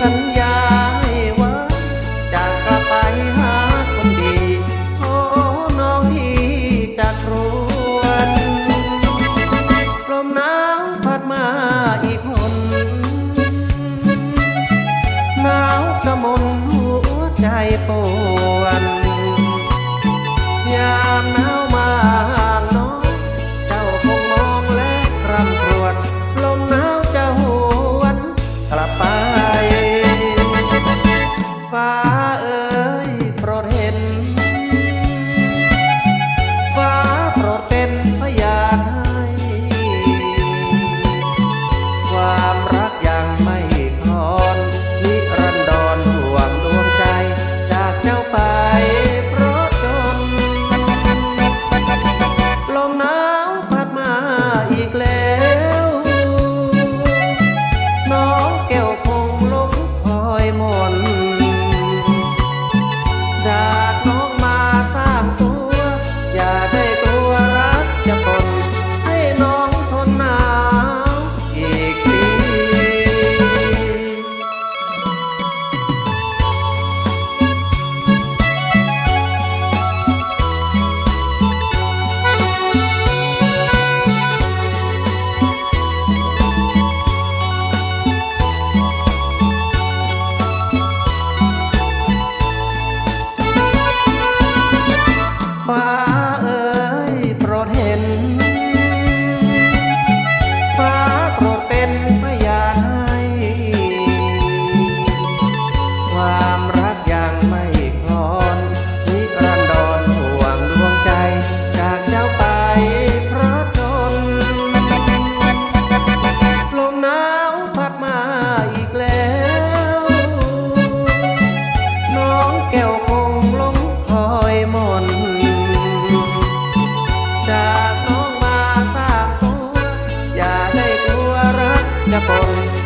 สัญญาใไว้จากกลัไปหาคนดีโอ้น้องดีจากรวนลมหนาวพัดมาอีกคนหนากระมนหัวใจปวดยามหนาวมากน้อเจ้าคงองและรำรวญ กแล้ the.